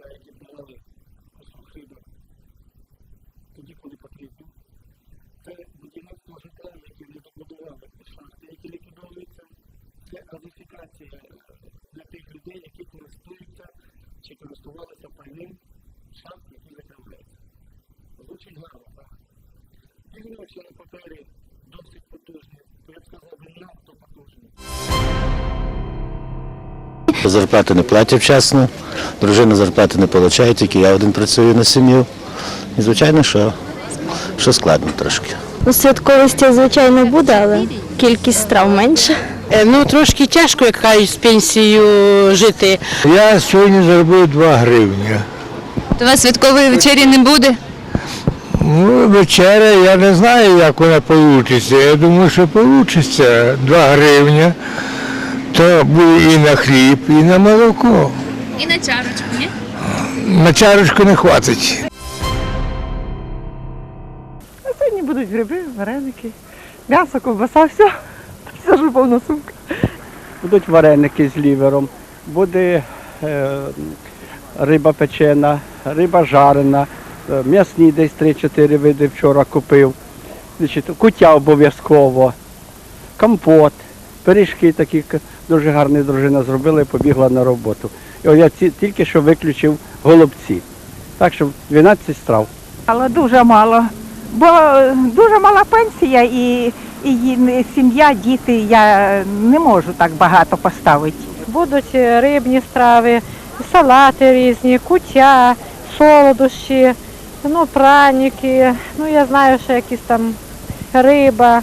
життя, які брали послухиду тоді, коли потрібно. Це будівництво життя, яке не добудували шахти, які ліквідовуються. Це газифікація е, для тих людей, які користуються чи користувалися пальним шахт, які закриваються. Звучить гарно, так? Півночі на папері досить потужні, я б сказав, надто потужні. Зарплати не платять вчасно, дружина зарплати не отримує, тільки я один працюю на сім'ю. І звичайно, що, що складно трошки. Ну, святковості, звичайно, буде, але кількість страв менше. Е, Ну, трошки тяжко, як кажуть, з пенсією жити. Я сьогодні заробив 2 гривні. У вас святкової вечері не буде? Ну, вечеря, я не знаю, як вона вийде. Я думаю, що вийде 2 гривні. То буде і на хліб, і на молоко. І на чарочку, ні? На чарочку не хватить. Сьогодні будуть гриби, вареники, м'ясо, ковбаса, все. Все ж повна сумка. Будуть вареники з лівером, буде е, риба печена, риба жарена, е, м'ясні десь 3-4 види вчора купив. Значить, куття обов'язково, компот, пиріжки такі дуже гарні дружина зробила і побігла на роботу. І я тільки що виключив голубці. Так що 12 страв. Але дуже мало. Бо е, дуже мала пенсія і, і сім'я, діти, я не можу так багато поставити. Будуть е, рибні страви, салати різні, куття, солодощі, ну, праніки, ну я знаю, що якісь там риба,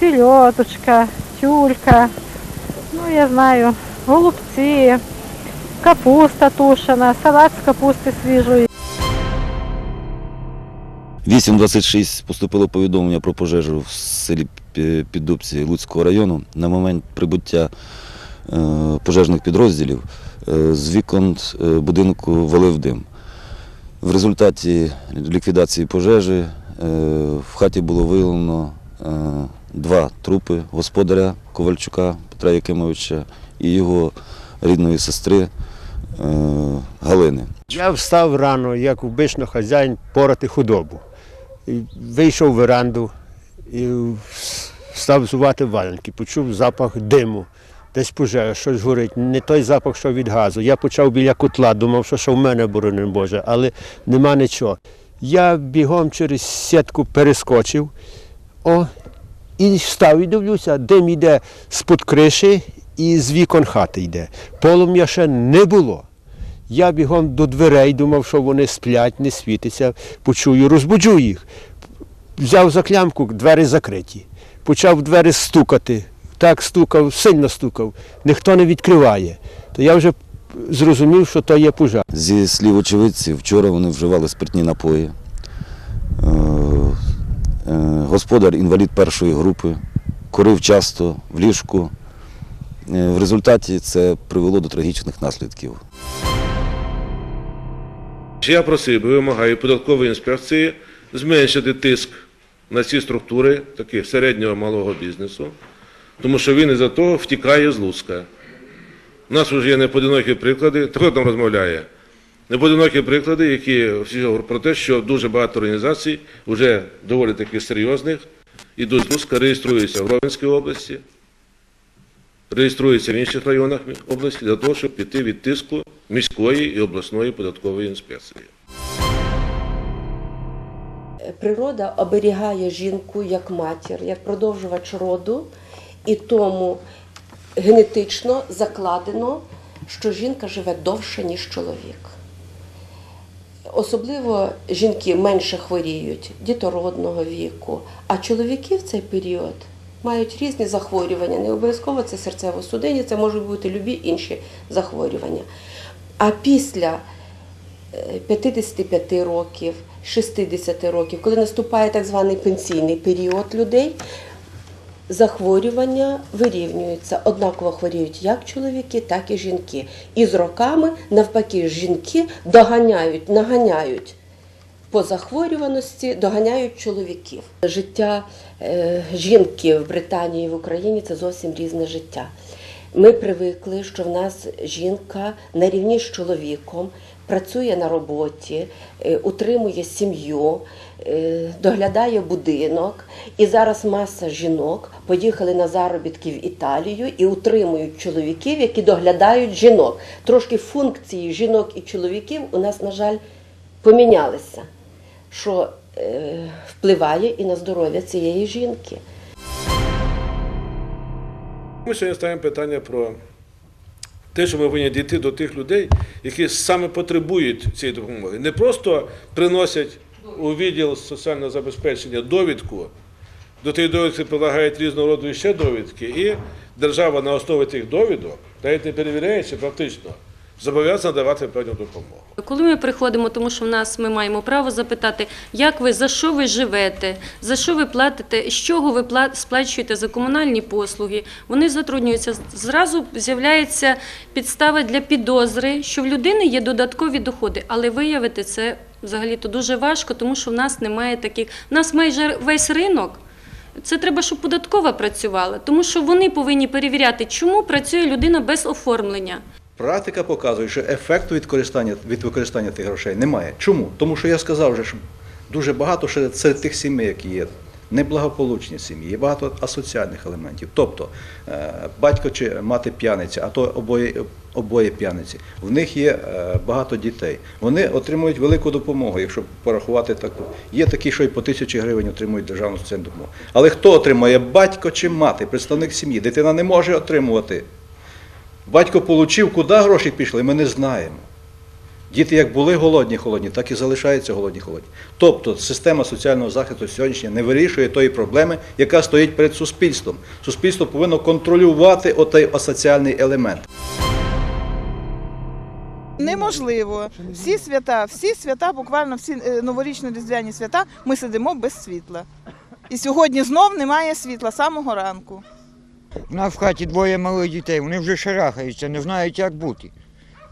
сільоточка, тюлька, ну я знаю, голубці, капуста тушена, салат з капусти свіжої. 8.26 поступило повідомлення про пожежу в селі Пі- Піддубці Луцького району. На момент прибуття е, пожежних підрозділів е, з вікон е, будинку валив дим. В результаті ліквідації пожежі в хаті було виявлено два трупи господаря Ковальчука Петра Якимовича і його рідної сестри е, Галини. Я встав рано, як обично хазяїн, порати худобу. Вийшов в веранду і став зувати валенки. Почув запах диму. Десь пожежа, щось горить. Не той запах, що від газу. Я почав біля котла, думав, що, що в мене боронив Боже, але нема нічого. Я бігом через сітку перескочив, о, і встав і дивлюся, дим йде з-під криші і з вікон хати йде. Полум'я ще не було. Я бігом до дверей, думав, що вони сплять, не світиться, почую, розбуджу їх. Взяв за клямку, двері закриті. Почав двері стукати. Так стукав, сильно стукав, ніхто не відкриває. То я вже зрозумів, що то є пожар. Зі слів очевидців, вчора вони вживали спиртні напої. Е, Господар інвалід першої групи, курив часто в ліжку. Е, В результаті це привело до трагічних наслідків. Я просив би, вимагаю податкової інспекції зменшити тиск на ці структури таких середнього малого бізнесу, тому що він із-за того втікає з Луцька. У нас вже є неподинокі приклади, хто там розмовляє? Неподинокі приклади, які всі говорять про те, що дуже багато організацій, вже доволі таких серйозних, ідуть з Луцька, реєструються в Ровенській області, реєструються в інших районах області для того, щоб піти від тиску міської і обласної податкової інспекції. Природа оберігає жінку як матір, як продовжувач роду, і тому генетично закладено, що жінка живе довше, ніж чоловік. Особливо жінки менше хворіють дітородного віку, а чоловіки в цей період мають різні захворювання. Не обов'язково це серцево-судинні, це можуть бути любі інші захворювання. А після е, 55 років, 60 років, коли наступає так званий пенсійний період людей, захворювання вирівнюються. Однаково хворіють як чоловіки, так і жінки. І з роками, навпаки, жінки доганяють, наганяють по захворюваності, доганяють чоловіків. Життя е, жінки в Британії і в Україні це зовсім різне життя. Ми привикли, що в нас жінка на рівні з чоловіком працює на роботі, е, утримує сім'ю, е, доглядає будинок. І зараз маса жінок поїхали на заробітки в Італію і утримують чоловіків, які доглядають жінок. Трошки функції жінок і чоловіків у нас, на жаль, помінялися. Що е, впливає і на здоров'я цієї жінки. Ми сьогодні ставимо питання про те, що ми повинні дійти до тих людей, які саме потребують цієї допомоги. Не просто приносять у відділ соціального забезпечення довідку, до тієї довідки прилагають різного роду ще довідки, і держава на основі тих довідок, навіть не перевіряючи практично, зобов'язана давати певну допомогу. Коли ми приходимо, тому що в нас ми маємо право запитати, як ви, за що ви живете, за що ви платите, з чого ви пла- сплачуєте за комунальні послуги, вони затруднюються. Зразу з'являється підстава для підозри, що в людини є додаткові доходи, але виявити це взагалі-то дуже важко, тому що в нас немає таких. У нас майже весь ринок. Це треба, щоб податкова працювала, тому що вони повинні перевіряти, чому працює людина без оформлення. Практика показує, що ефекту від від використання тих грошей немає. Чому? Тому що я сказав вже, що дуже багато серед тих сімей, які є неблагополучні сім'ї, є багато асоціальних елементів. Тобто е, батько чи мати п'яниця, а то обоє, обоє п'яниці. В них є е, багато дітей. Вони отримують велику допомогу, якщо порахувати таку. Є такі, що й по тисячі гривень отримують державну соціальну допомогу. Але хто отримує батько чи мати, представник сім'ї? Дитина не може отримувати. Батько получив, куди гроші пішли, ми не знаємо. Діти як були голодні, холодні, так і залишаються голодні, холодні. Тобто система соціального захисту сьогоднішня не вирішує тої проблеми, яка стоїть перед суспільством. Суспільство повинно контролювати отей асоціальний елемент. Неможливо. Всі свята, всі свята, буквально всі е, новорічно-різдвяні свята, ми сидимо без світла. І сьогодні знов немає світла самого ранку. У нас в хаті двоє малих дітей, вони вже шарахаються, не знають, як бути.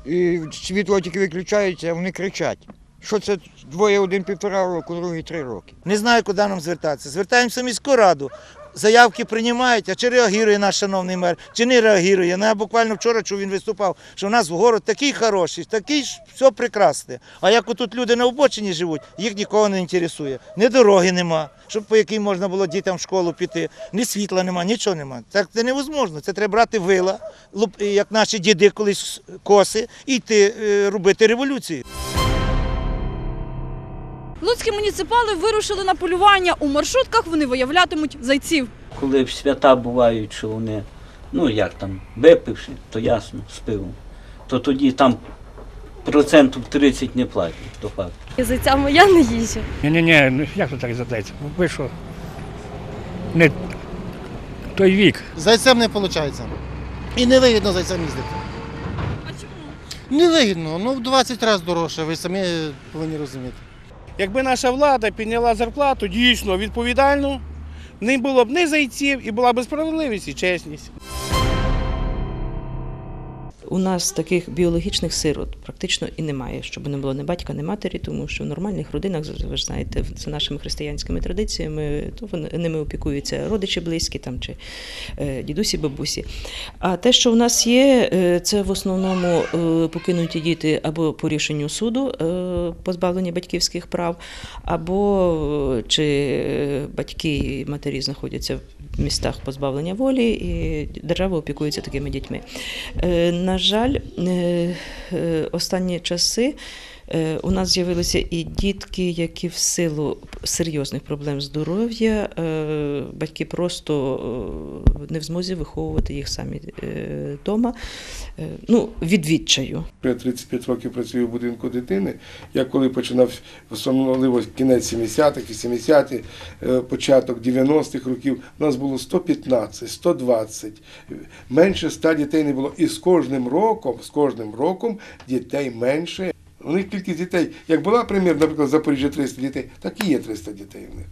І світло тільки виключається, вони кричать. Що це двоє один півтора року, другий три роки. Не знаю, куди нам звертатися. Звертаємося в міську раду. Заявки приймають, а чи реагує наш шановний мер, чи не реагує. Ну, я буквально вчора чув, він виступав, що в нас в город такий хороший, такий ж все прекрасне. А як отут люди на обочині живуть, їх нікого не інтересує. Ні дороги нема, щоб по якій можна було дітям в школу піти, ні світла нема, нічого нема. Так це невозможно. Це треба брати вила, як наші діди колись коси, і йти е, робити революцію. Луцькі муніципали вирушили на полювання. У маршрутках вони виявлятимуть зайців. Коли свята бувають, що вони, ну як там, випивши, то ясно, з пивом, то тоді там процентів 30 не платять, то факт. Зайцями я не їжджу. Ні, ні, ні, як то так задається? Ви що? Не той вік. Зайцем не виходить. І не вигідно зайцем їздити. А чому? Не вигідно, ну в 20 разів дорожче, ви самі повинні розуміти. Якби наша влада підняла зарплату дійсно відповідально, не було б ні зайців і була б справедливість і чесність. У нас таких біологічних сирот практично і немає, щоб не було ні батька, ні матері, тому що в нормальних родинах, ви ж знаєте, за нашими християнськими традиціями, то вони ними опікуються родичі близькі там чи е, дідусі, бабусі. А те, що в нас є, е, це в основному е, покинуті діти або по рішенню суду, позбавлені батьківських прав, або чи батьки і матері знаходяться в містах позбавлення волі, і держава опікується такими дітьми. На жаль, е, е, останні часи у нас з'явилися і дітки, які в силу серйозних проблем здоров'я, е, батьки просто е, не в змозі виховувати їх самі вдома, ну, від відчаю. Я 35 років працюю в будинку дитини. Я коли починав особливо кінець 70-х, 80-ті, е, початок 90-х років, у нас було 115, 120. Менше 100 дітей не було. І з кожним роком, з кожним роком дітей менше. У них кількість дітей, як була примір, наприклад, в Запоріжжі 300 дітей, так і є 300 дітей в них.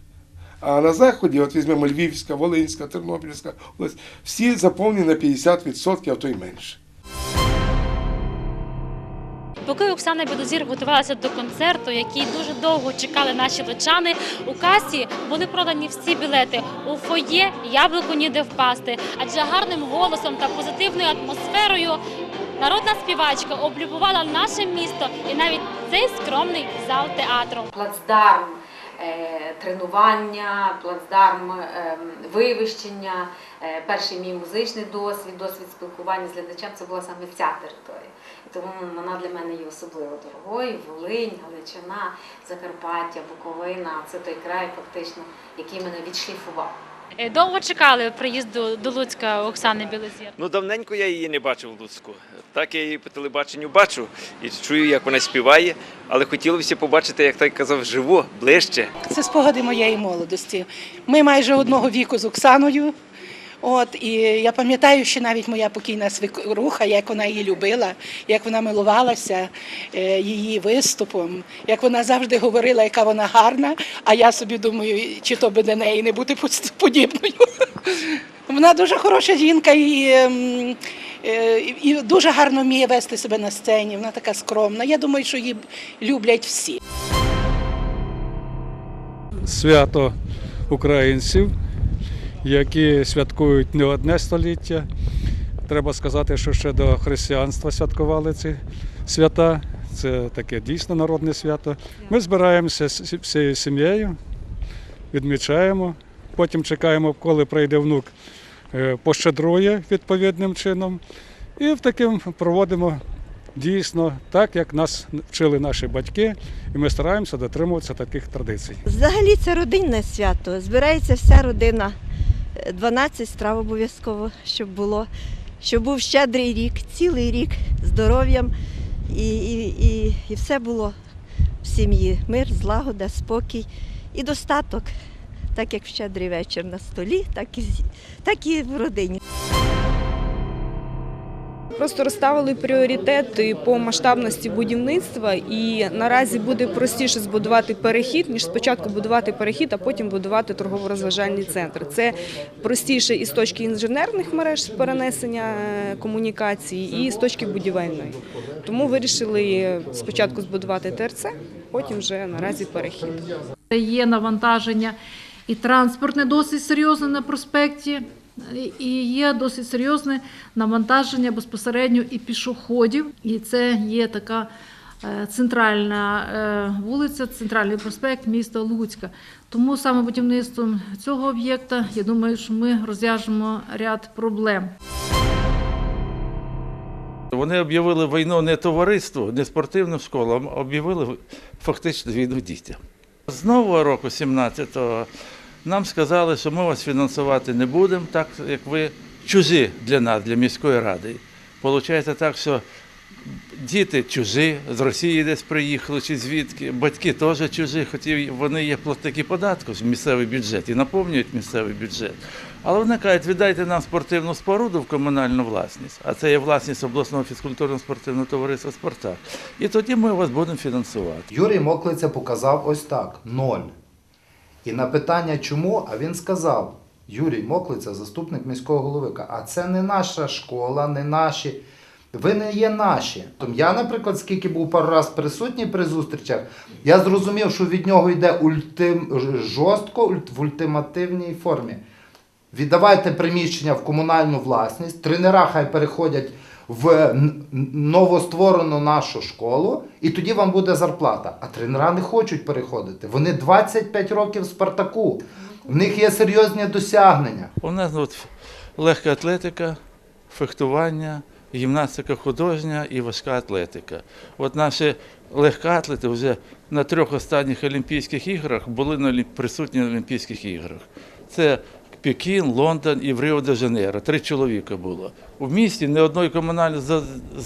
А на заході, от візьмемо Львівська, Волинська, Тернопільська область, всі заповнені на 50%, а то й менше. Поки Оксана Білозір готувалася до концерту, який дуже довго чекали наші лучани, у касі були продані всі білети. У фоє яблуку ніде впасти, адже гарним голосом та позитивною атмосферою народна співачка облюбувала наше місто і навіть цей скромний зал театру. плацдарм е, тренування, плацдарм е, вивищення, е, перший мій музичний досвід, досвід спілкування з глядачем це була саме ця територія. І тому вона для мене є особливо дорогою. Волинь, Галичина, Закарпаття, Буковина це той край, фактично, який мене відшліфував. Е, Довго чекали приїзду до Луцька Оксани Білозір. Ну, давненько я її не бачив в Луцьку. Так я її по телебаченню бачу і чую, як вона співає, але хотілося побачити, як той казав, живо, ближче. Це спогади моєї молодості. Ми майже одного віку з Оксаною. От і я пам'ятаю, що навіть моя покійна свекруха, як вона її любила, як вона милувалася е, її виступом, як вона завжди говорила, яка вона гарна. А я собі думаю, чи то би до неї не бути подібною. Вона дуже хороша жінка і, ем, е, і дуже гарно вміє вести себе на сцені. Вона така скромна. Я думаю, що її люблять всі. свято українців, які святкують не одне століття. Треба сказати, що ще до християнства святкували ці свята. Це таке дійсно народне свято. Ми збираємося з всією сім'єю, відмічаємо, потім чекаємо, коли прийде внук, е, пощедрує відповідним чином. І в таким проводимо дійсно так, як нас вчили наші батьки, і ми стараємося дотримуватися таких традицій. Взагалі це родинне свято. Збирається вся родина. Е, 12 страв обов'язково, щоб було. Щоб був щедрий рік, цілий рік здоров'ям і, і, і, і все було в сім'ї. Мир, злагода, спокій і достаток. Так як в щедрий вечір на столі, так і, так і в родині. Просто розставили пріоритети по масштабності будівництва, і наразі буде простіше збудувати перехід, ніж спочатку будувати перехід, а потім будувати торгово-розважальний центр. Це простіше і з точки інженерних мереж перенесення е, комунікацій, і з точки будівельної. Тому вирішили спочатку збудувати ТРЦ, потім вже наразі перехід. Є навантаження і транспортне досить серйозне на проспекті, і є досить серйозне навантаження безпосередньо і пішоходів. І це є така е, центральна е, вулиця, центральний проспект міста Луцька. Тому саме будівництвом цього об'єкта, я думаю, що ми розв'яжемо ряд проблем. Вони об'явили війну не товариству, не спортивним школам, а об'явили фактично війну дітям. З нового року, 17-го, нам сказали, що ми вас фінансувати не будемо, так як ви чужі для нас, для міської ради. Получається так, що діти чужі, з Росії десь приїхали чи звідки, батьки теж чужі, хоча вони є платники податків в місцевий бюджет і наповнюють місцевий бюджет. Але вони кажуть, віддайте нам спортивну споруду в комунальну власність, а це є власність обласного фізкультурно-спортивного товариства Спартак. І тоді ми вас будемо фінансувати. Юрій Моклиця показав ось так: ноль. І на питання чому, а він сказав: Юрій Моклиця, заступник міського голови, а це не наша школа, не наші. Ви не є наші. Тому я, наприклад, скільки був пару раз присутній при зустрічах, я зрозумів, що від нього йде ультим... жорстко в ультимативній формі. Віддавайте приміщення в комунальну власність, тренера хай переходять в новостворену нашу школу, і тоді вам буде зарплата. А тренера не хочуть переходити. Вони 25 років в Спартаку. В них є серйозні досягнення. У нас от легка атлетика, фехтування, гімнастика художня і важка атлетика. От наші легкоатлети вже на трьох останніх Олімпійських іграх були на присутні на Олімпійських іграх. Це Пекін, Лондон і в Ріо-де-Жанейро. Три чоловіка було. У місті ні, одної комунальної,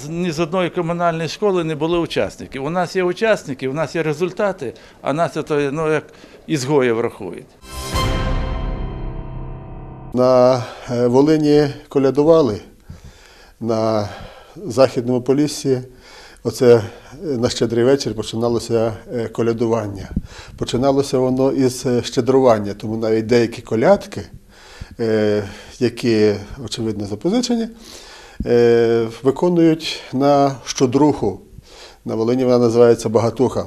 ні з одної комунальної школи не було учасників. У нас є учасники, у нас є результати, а нас це ну, як ізгоїв рахують. На е, Волині колядували на Західному Поліссі. Оце е, на щедрий вечір починалося е, колядування. Починалося воно із щедрування, тому навіть деякі колядки, які, очевидно, запозичені, е, виконують на щодруху. На Волині вона називається багатуха.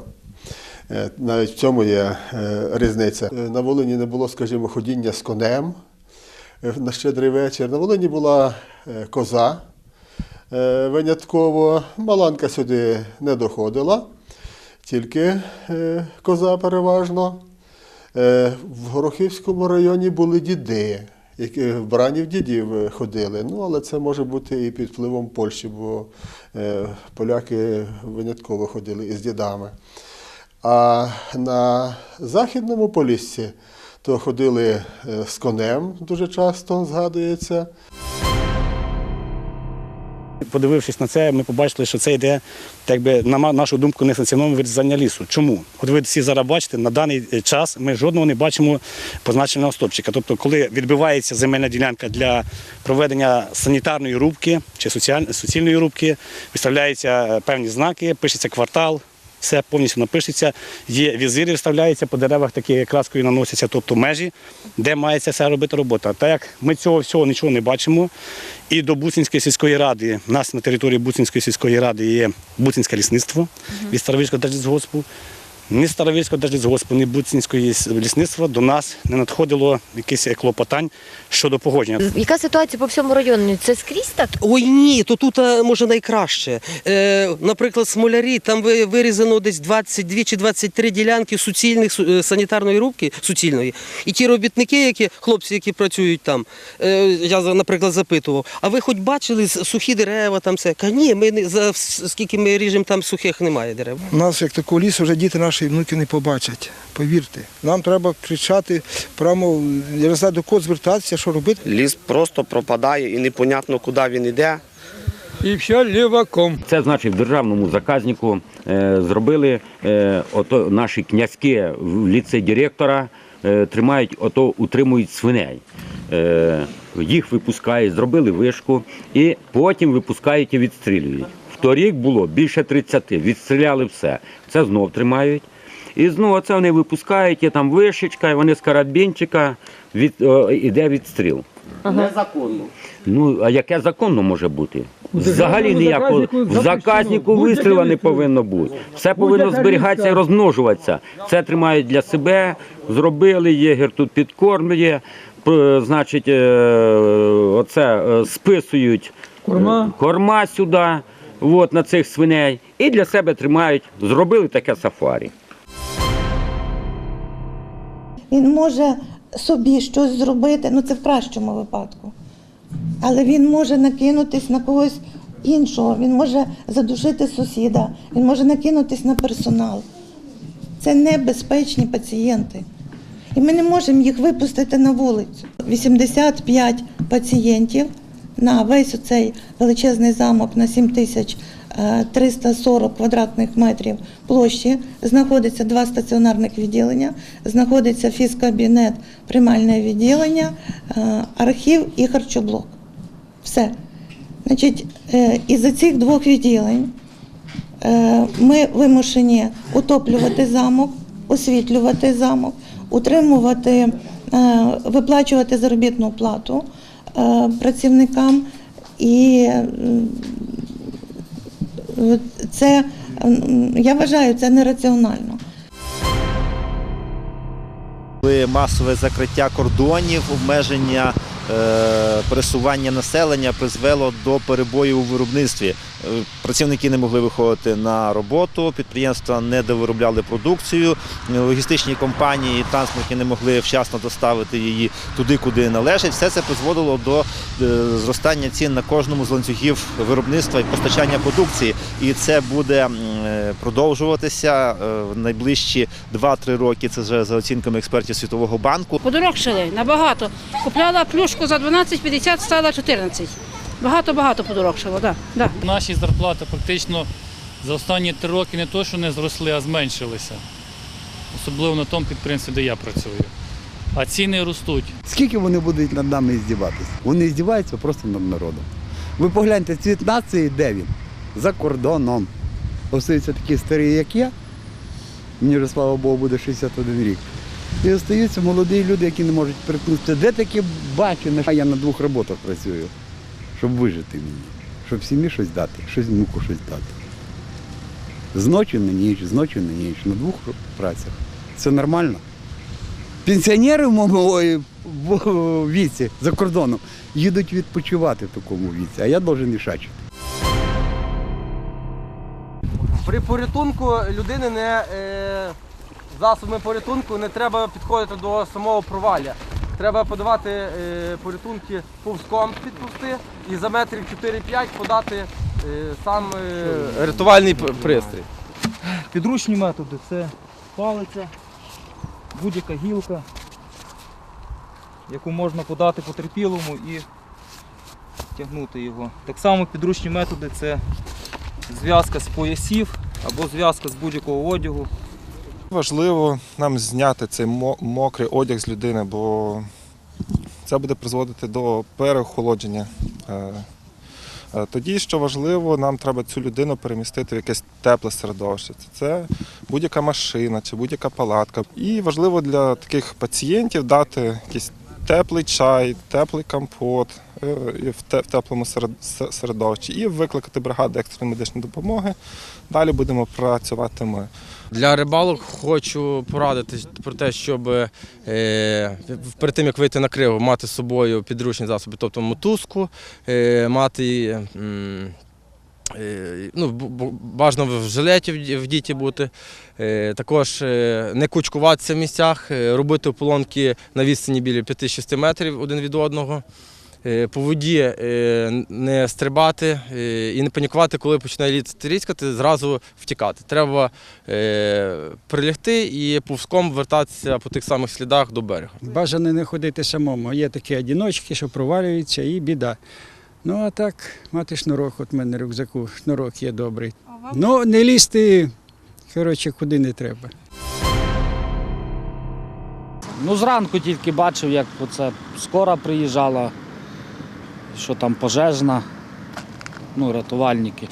Е, Навіть в цьому є е, різниця. Е, На Волині не було, скажімо, ходіння з конем е, на щедрий вечір. На Волині була е, коза е, винятково. Маланка сюди не доходила, тільки е, коза переважно. Е, В Горохівському районі були діди, які бранів дідів е, ходили. Ну, але це може бути і під впливом Польщі, бо е, поляки винятково ходили із дідами. А на Західному Поліссі то ходили е, з конем, дуже часто згадується. Подивившись на це, ми побачили, що це йде, так би, на нашу думку, несанкціоноване вирізання лісу. Чому? От ви всі зараз бачите, на даний е, час ми жодного не бачимо позначеного стопчика. Тобто, коли відбивається земельна ділянка для проведення санітарної рубки чи суцільної рубки, виставляються е, певні знаки, пишеться квартал. Все повністю напишеться, є візири, вставляються по деревах, такі краскою наносяться, тобто межі, де мається все робити робота. Так як ми цього всього нічого не бачимо, і до Буцинської сільської ради, у нас на території Буцинської сільської ради є Буцинське лісництво від Старовільського держлісгоспу. Ні Старовільського держлісгоспу, ні Буцинської лісництва до нас не надходило якихось клопотань щодо погодження. Яка ситуація по всьому району? Це скрізь так? Ой ні, то тут е, може найкраще. Е, наприклад, смолярі, там вирізано десь 22 чи 23 ділянки суцільних е, санітарної рубки суцільної. І ті робітники, які хлопці, які працюють там, е, я наприклад запитував, а ви хоч бачили сухі дерева там все? Ка ні, ми не за скільки ми ріжемо, там сухих немає дерев. У нас як такого лісу вже діти наші і внуки не побачать. Повірте. Нам треба кричати прямо, я не знаю до кого звертатися, що робити. Ліс просто пропадає і непонятно, куди він йде. І все ліваком. Це значить в державному заказнику е, зробили е, ото наші князьки в ліце директора е, тримають, ото утримують свиней. Е, їх випускають, зробили вишку і потім випускають і відстрілюють. В торік було більше 30, відстріляли все. Це знов тримають. І знову це вони випускають, є там вишечка, і вони з карабінчика від, о, іде відстріл. Незаконно. Ну, а яке законно може бути? Взагалі державному ніякого в заказнику вистріла не повинно бути. Все повинно зберігатися і розмножуватися. Це тримають для себе, зробили, єгер тут підкормлює, п- значить, е, оце е, списують е, Корма. корма сюди, от, на цих свиней, і для себе тримають. Зробили таке сафарі. Він може собі щось зробити, ну це в кращому випадку. Але він може накинутись на когось іншого, він може задушити сусіда, він може накинутись на персонал. Це небезпечні пацієнти. І ми не можемо їх випустити на вулицю. 85 пацієнтів на весь оцей величезний замок на 7340 квадратних метрів площі знаходиться два стаціонарних відділення, знаходиться фізкабінет, приймальне відділення, е, архів і харчоблок. Все. Значить, е, із-за цих двох відділень е, ми вимушені утоплювати замок, освітлювати замок, утримувати, е, виплачувати заробітну плату е, працівникам. І це, я вважаю, це нераціонально. Масове закриття кордонів, обмеження е, пересування населення призвело до перебоїв у виробництві. Е, Працівники не могли виходити на роботу, підприємства не довиробляли продукцію, е, логістичні компанії, транспортні не могли вчасно доставити її туди, куди належить. Все це призводило до е, зростання цін на кожному з ланцюгів виробництва і постачання продукції. І це буде е, продовжуватися е, в найближчі 2-3 роки. Це вже за оцінками експертів Світового банку. Подорожчали набагато. Купляла плюшку за 12,50, стала 14. Багато-багато подорожчало, так. Да, да. Наші зарплати практично за останні три роки не то, що не зросли, а зменшилися. Особливо на тому підприємстві, де я працюю. А ціни ростуть. Скільки вони будуть над нами здіватися? Вони здіваються просто над народом. Ви погляньте, цвіт нації, де він? За кордоном. Остаються такі старі, як я. Мені вже, слава Богу, буде 61 рік. І остаються молоді люди, які не можуть приткнутися. Де таке бачено? А я на двох роботах працюю, щоб вижити мені, щоб сім'ї щось дати, щось внуку щось дати. З ночі на ніч, з ночі на ніч, на двох працях. Це нормально. Пенсіонери в моєму віці за кордоном їдуть відпочивати в такому віці, а я должен ішачити. При порятунку людини не, е, засобами порятунку не треба підходити до самого провалля. Треба подавати е, порятунки повзком підповзти і за метрів 4-5 подати е, сам е, рятувальний п- пристрій. Підручні методи це палиця, будь-яка гілка, яку можна подати потерпілому і тягнути його. Так само підручні методи це зв'язка з поясів або зв'язка з будь-якого одягу. Важливо нам зняти цей мо- мокрий одяг з людини, бо це буде призводити до переохолодження. Е, е, Тоді, що важливо, нам треба цю людину перемістити в якесь тепле середовище. Це- будь-яка машина чи будь-яка палатка. І важливо для таких пацієнтів дати якийсь теплий чай, теплий компот е, в теплому серед- середовищі і викликати бригаду екстреної медичної допомоги. Далі будемо працювати ми. Для рибалок хочу порадити про те, щоб е, перед тим як вийти на криво, мати з собою підручні засоби, тобто мотузку, е, мати ну, бу- бу- бажано в жилеті в- діті бути. Е, також е, не кучкуватися в місцях, е, робити ополонки на відстані біля 5-6 метрів один від одного. Е, По воді е, не стрибати е, і не панікувати, коли починає літ тріскати, зразу втікати. Треба е, прилягти і повзком вертатися по тих самих слідах до берега. Бажано не ходити самому. Є такі одіночки, що провалюються і біда. Ну а так, мати шнурок, от в мене рюкзаку, шнурок є добрий. Ну, не лізти, коротше, куди не треба. Ну, зранку тільки бачив, як оце скора приїжджала, що там пожежна, ну, рятувальники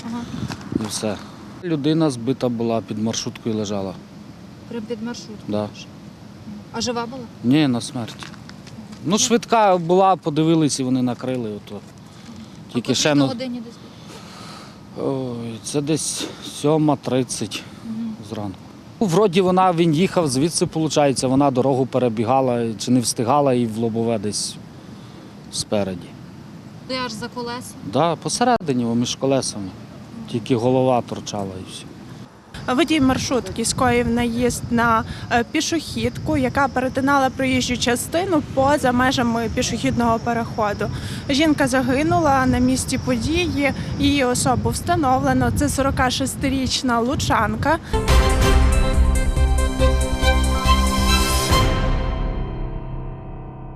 і все. Людина збита була, під маршруткою лежала. Прям під маршрут. Да. А жива була? Ні, на смерть. Ну, швидка була, подивились і вони накрили. Ото. Тільки ще ну, годині десь. ой, це десь 7.30 зранку. Ну, Вроді вона, він їхав звідси, виходить, вона дорогу перебігала чи не встигала і в лобове десь спереді. Ти аж за колеса. Да, посередині, між колесами. Тільки голова торчала і все. Водій маршрутки скоїв наїзд на е, пішохідку, яка перетинала проїжджу частину поза межами пішохідного переходу. Жінка загинула на місці події. Її особу встановлено. Це 46-річна лучанка.